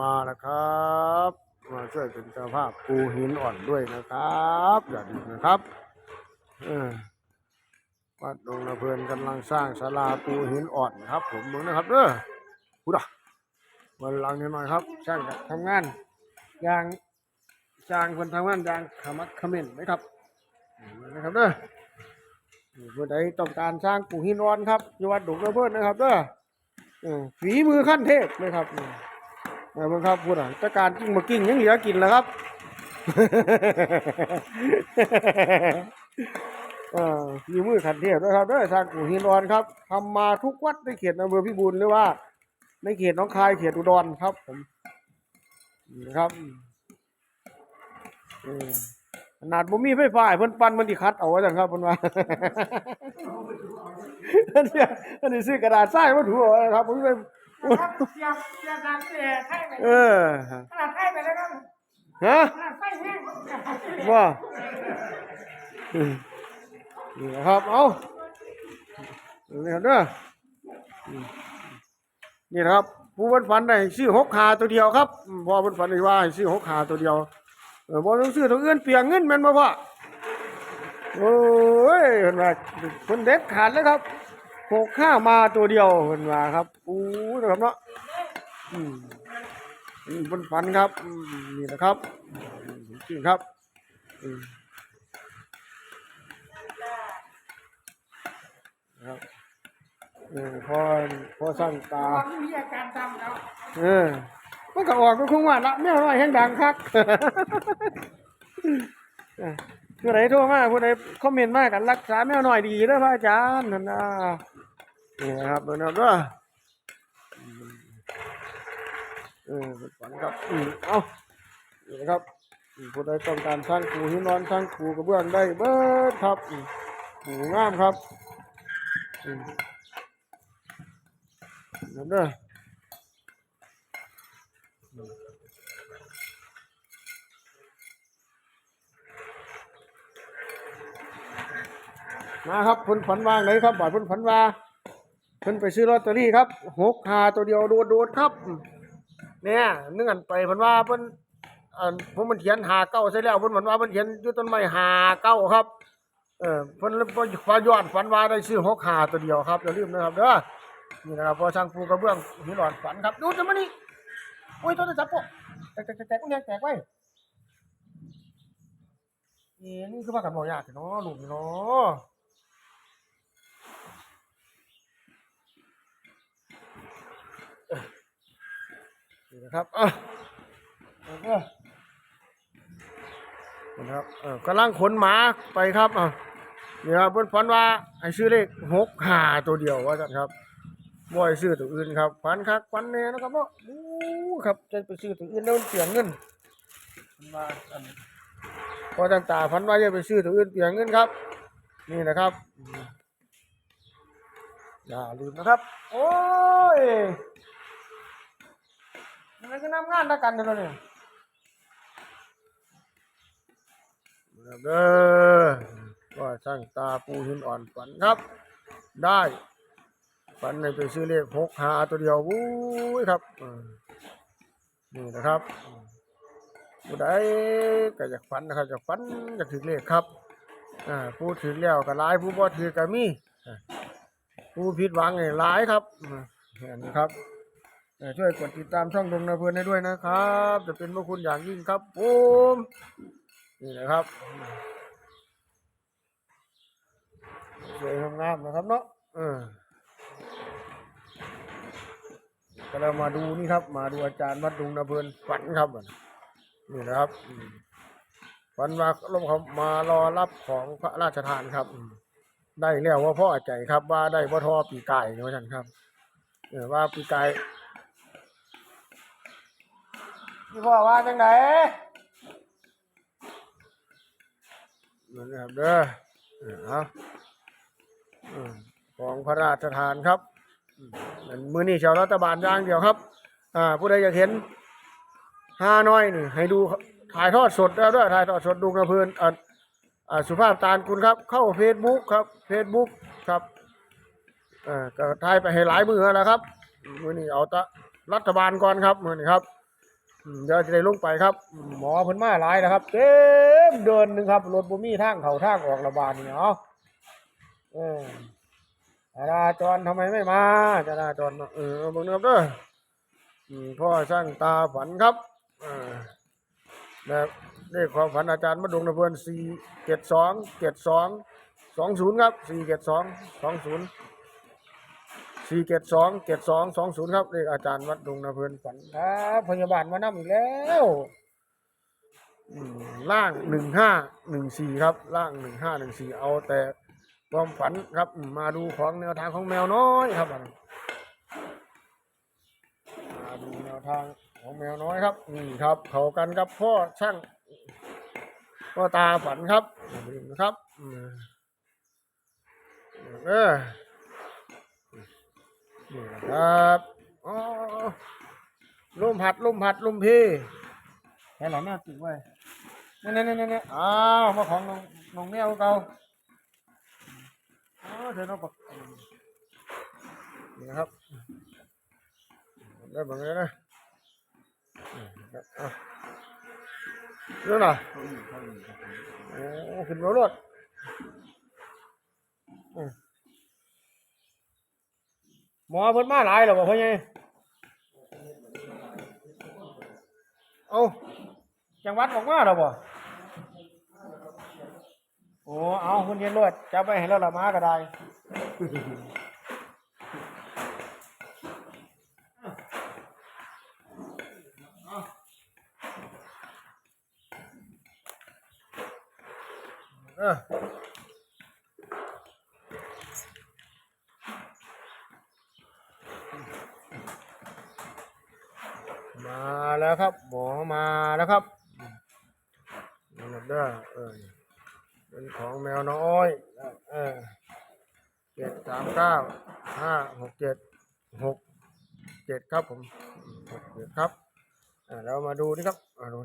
มานะครับมาช่วยเป็นเจ้าภาพปูหินอ่อนด้วยนะครับอย่าลืมนะครับวัดดงนาเพลินกำลังสร้างศาลาปูหินอ่อนครับ ผมมึงนะครับเด้อพูดอะวันหลังนิดหน่อยครับช่างทำงานอย่างจ้างคนทำงานอย่างขมักขม้นนะครับนี่นะครับเด้อผู้ใดต้องการสร้างปูหินอ่อนครับอยู่วัดดงนาเพลินนะครับเด้ออฝีมือขั้นเทพเลยครับ มาเบิ่งครับพูดอะตะการกิ้งมากิ้งยังเหลือกินแล้วครับเออฝีมือขันเทพด้วยครับด้วยทางกูหินอ่อนครับทำมาทุกวัดในเขตอำเภอพิบูลหรือว่า ในเขตน้องคายเขตอุดรครับ ผมนะครับขนาดบ่มีไฟฟ้าเพิ่นปั่นมันที่คัดเอาไว้จังครับเพิ่นว่าอันนี้ซื้อกระดาษทรายมาถูเอาครับผมไป เสียบเสียบดังเสียบไข่ไปเออขนาดไข่ไปแล้วก็ฮะขนาดไข่แห้งว่าอืมนี่นะครับเอานี่ครับเด้ออืมนี่นะครับ ผู้บรรฝันได้ซื้อหกขาตัวเดียวครับอืมพอบรรฝันได้ว่าให้ซื้อหกขาตัวเดียวเออบ่ต้องซื้อตัวอื่นเปลียงเงินแม่นบ่พ่อโอ้ยเห็นว่าคนเด็ดขาดเลยครับ หกข้ามาตัวเดียวเห็นว่าครับอู้นะครับเนาะอืมอืมบนฝันครับอืมนี่นะครับอืมจริงครับอืมนะครับเออพอพอสร้างตาตอนนี้มีอาการดำแล้วเออมันก็ออกก็คงว่าละแม่น้อยแห่งดังคักเออผู้ใดโทรมาผู้ใดคอมเมนต์มากันรักษาแมวหน่อยดีเด้อพระอาจารย์นั่นนะ นี่นะครับนะครับเด้ออืมเออฝันครับอืมเอานี่นะครับผู้ใดต้องการสร้างครูหินนอนสร้างคูกระเบื้องได้เบิดครับหูงามครับนั่นเด้อมาครับพิ่นฝันว่างไงครับบ่อยพิ่นฝันว่า เพิ่นไปซื้อลอตเตอรี่ครับหกหาตัวเดียวโดดโดดๆครับเนี่ยเนื่อนไปเพิ่นว่าเพิ่นอันผมมันเขียนหาเก้าใช่แล้วเพิ่นฝันว่าเพิ่นเขียนอยู่ต้นไม้หาเก้าครับ เออเพิ่นเลยพอย้อนฝันว่าได้ซื้อหกหาตัวเดียวครับอย่าลืมนะครับเด้อนี่นะครับพอช่างปูกระเบื้องหินหลอนฝันครับดูจะมานี่โอ้ยตัวจะจับปะแตกแตกแตกแตกแตกไว้นี่นี่คือว่ากันบ่ยากเนาะลูกเนาะ นะครับอะเออนะครับเออกำลังขนหมาไปครับอะนี่ครับเพิ่นฝันว่าให้ซื้อเลขหกห้าตัวเดียวว่าจันครับบ่ให้ซื้อตัวอื่นครับฝันคักฝันแน่นะครับเนาะอู้ครับจะไปซื้อตัวอื่นแล้วเปลี่ยนเงินเพิ่นว่าอันพอต่างๆฝันว่าจะไปซื้อตัวอื่นเปลี่ยนเงินครับ นี่นะครับอย่าลืมนะครับ โอ้ย มันก็นำงานด้วยกันเดี๋ยวนี้เด้อว่าช่างตาปูหินอ่อนฝันครับ ได้ฝันในไปซื้อเลขหกหาตัวเดียววุ้ยครับนี่นะครับผู้ใดก็อยากฝันนะครับอยากฝันอยากถือเลขครับอ่าผู้ถือแล้วก็หลายผู้บ่ถือก็มีผู้ผิดหวังเนี่หลายครับอ่าเห็นครับ ช่วยกดติดตามช่องดงนาเพลินให้ด้วยนะครับ จะเป็นพระคุณอย่างยิ่งครับผมนี่นะครับสวยงามนะครับเนาะเออก็เรามาดูนี่ครับ มาดูอาจารย์วัดดงนาเพลินฝันครับนี่นะครับฝันว่าลมเขามารอรับของพระราชทานครับ ได้แล้วว่าพ่อใจครับ ว่าได้พ่อทอปีกายเนาะท่านครับเออว่าปีกาย พี่พ่อว่าจังไดนั่นนะครับเด้อเออเอาของพระราชทานครับมือนี่ชาวรัฐบาลย่างเดียวครับ อ่า ผู้ใดอยากเห็นห้าน้อยนี่ ให้ดูถ่ายทอดสดแล้วด้วยถ่ายทอดสดดูกระเพื่อนอ่าสุภาพตาลคุณครับ เข้าเฟซบุ๊กครับเฟซบุ๊กครับอ่าก็ถ่ายไปให้หลายมือแล้วครับมือนี่เอาแตะรัฐบาลก่อนครับมือนี่ครับ เดี๋ยวจะได้ลงไปครับ หมอเพิ่นมาหลายนะครับเต็มเดินหนึงครับรถบ่มีทางเข้าทางออกระบาดนี่เนาะเออจราจรทำไมไม่มาจราจรเออเอาเบิ่งนะครับเด้อพ่อช่างตาฝันครับแบบเลขความฝันอาจารย์มะดงนะเพื่นสี่เจ็ดสองเจ็ดสองสองศูนย์ครับสี่เจ็ดสองสองศูนย์ สี่เจ็ดสองเจ็ดสองสองศูนย์ครับเลขอาจารย์วัดดงนาเพลินฝันครับพยาบาลมานำอีกแล้วล่างหนึ่งห้าหนึ่งสี่ครับ ล่างหนึ่งห้าหนึ่งสี่เอาแต่ความฝันครับ มาดูของแนวทางของแมวน้อยครับมาดูแนวทางของแมวน้อยครับนี่ครับ เขากันครับพ่อช่างพ่อตาฝันครับนะครับเออ นี่นะครับอ๋อลมพัดลมพัดลมเพแค่หลังหน้าติดไว้นี่นี่นี่นี่อ้าวมาของน้องน้องแมวเก่าอ๋อเดี๋ยวน้องปักนี่นะครับได้บังเลยนะนี่ครับอะเรื่องน่ะโอ้ขึ้นมารถอืม หมอเพิ่นมาหลายแล้วบ่พ่อใหญ่เอาจังหวัดออกมาแล้วบ่โอ้เอาคุณเย็นรวดจะไปให้เราละมาก็ได้ เออ มา แล้วครับ หมอมาแล้วครับนี่นด้อเออเป็นของแมวน้อยเออเจ็ดสามเก้าห้าหกเจ็ดหกเจ็ดครับผมหกเจ็ดครับอ่าเรามาดูนี่ครับมาดู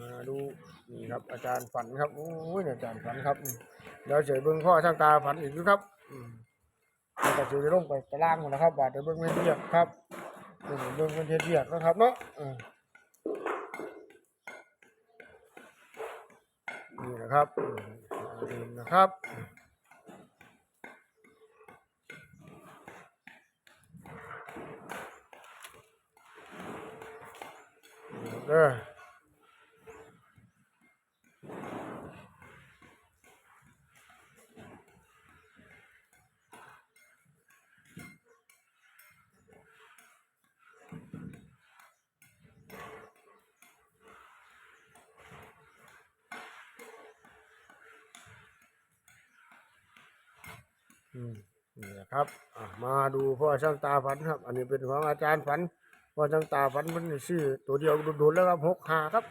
มาดูนี่ครับ อาจารย์ฝันครับโอ้ยอาจารย์ฝันครับเดี๋ยวเฉยเบิ้งพ่อช่างตาฝันอีกอยู่ครับมแล้วก็จะลงไปตารางหมดนะครับบาดเดี๋ยวเบิ้งไม่เรียบครับ เบิ่งเบิ่งเป็นเทียเดียดนะครับเนาะนี่นะครับดินนะครับเด้อ อืมนี่นะครับมาดูพ่อช่างตาฝันครับ อันนี้เป็นของอาจารย์ฝันพ่อช่างตาฝันมันชื่อตัวเดียวโดดๆแล้วครับหกห้าครับ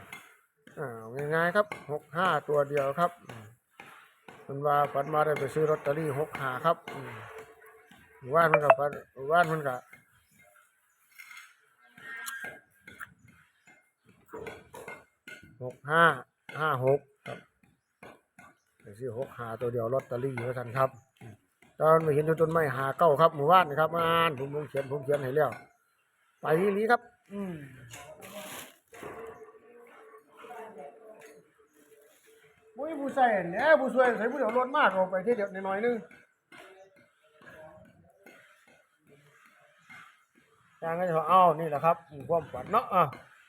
อ่าง่ายๆครับหกห้าตัวเดียวครับมันว่าฝันมาได้ไปซื้อลอตเตอรี่หกห้าครับว่านมันกับฝันว่านมันกับหกห้าห้าหกครับไปซื้อหกห้าตัวเดียวลอตเตอรี่ไว้ทันครับ ตอนไม่เห็นต้นไม้หาเก้าครับหมู่บ้านนะครับมาอ่านผมผมเขียนผมเขียนให้แล้วไปที่นี้ครับ อืมมุ้ยผู้ใส่เนี่ยผู้ช่วยใส่ผู้เดียวรถมากออกไปที่เดียวหน่อยๆนึงช่างก็จะบอกเอ้านี่แหละครับอืมความฝันเนาะอะ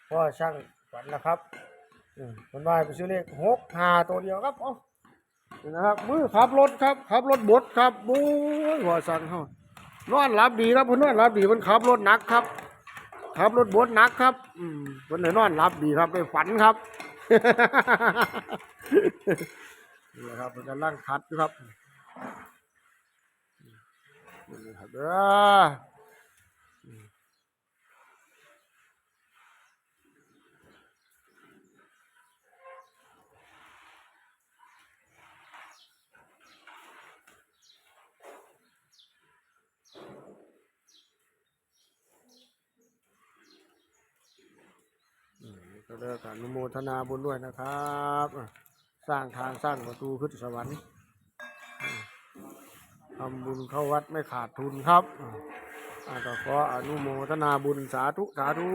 พ่อช่างฝันนะครับอืมคนว่าไปซื้อเลขหกหาตัวเดียวครับเอ้า นี่นะครับมือขับรถครับขับรถบดครับบู๊ยหัวสั่นเขานอนหลับดีครับเพิ่นนอนหลับดีเพิ่นขับรถหนักครับขับรถบดหนักครับอืมเพิ่นได้นอนหลับดีครับได้ฝันครับนี่แหละครับเพิ่นกำลังคัดครับนี่ครับเด้อ ก็เลิกอนุโมทนาบุญด้วยนะครับ สร้างทางสร้างประตูขึ้นสวรรค์ทำบุญเข้าวัดไม่ขาดทุนครับอะอ่าก็ขออนุโมทนาบุญสาธุสาธุ